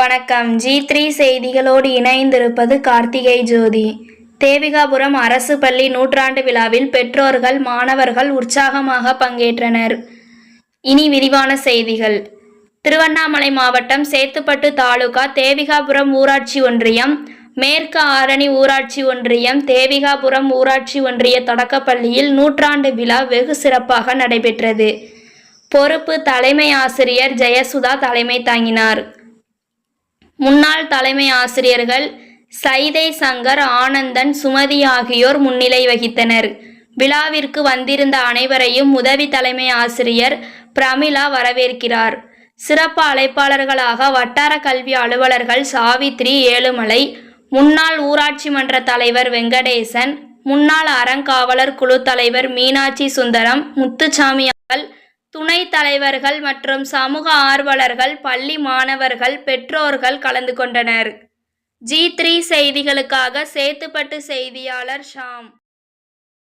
வணக்கம். G three செய்திகளோடு இணைந்திருப்பது கார்த்திகை ஜோதி. தேவிகாபுரம் அரசு பள்ளி நூற்றாண்டு விழாவில் பெற்றோர்கள் மாணவர்கள் உற்சாகமாக பங்கேற்றனர். இனி விரிவான செய்திகள். திருவண்ணாமலை மாவட்டம் சேத்துப்பட்டு தாலுகா தேவிகாபுரம் ஊராட்சி ஒன்றியம் மேற்கு ஆரணி ஊராட்சி ஒன்றியம் தேவிகாபுரம் ஊராட்சி ஒன்றிய தொடக்கப்பள்ளியில் நூற்றாண்டு விழா வெகு சிறப்பாக நடைபெற்றது. பொறுப்பு தலைமை ஆசிரியர் ஜெயசுதா தலைமை தாங்கினார். முன்னாள் தலைமை ஆசிரியர்கள் சைதை சங்கர் ஆனந்தன் சுமதி ஆகியோர் முன்னிலை வகித்தனர். விழாவிற்கு வந்திருந்த அனைவரையும் உதவி தலைமை ஆசிரியர் பிரமிளா வரவேற்கிறார். சிறப்பு அழைப்பாளர்களாக வட்டார கல்வி அலுவலர்கள் சாவித்ரி ஏழுமலை முன்னாள் ஊராட்சி மன்ற தலைவர் வெங்கடேசன் முன்னாள் அறங்காவலர் குழு தலைவர் மீனாட்சி சுந்தரம் முத்துச்சாமி அவர்கள் துணைத் தலைவர்கள் மற்றும் சமூக ஆர்வலர்கள் பள்ளி மாணவர்கள் பெற்றோர்கள் கலந்து கொண்டனர். ஜி த்ரீ செய்திகளுக்காக சேத்துப்பட்டு செய்தியாளர் ஷாம்.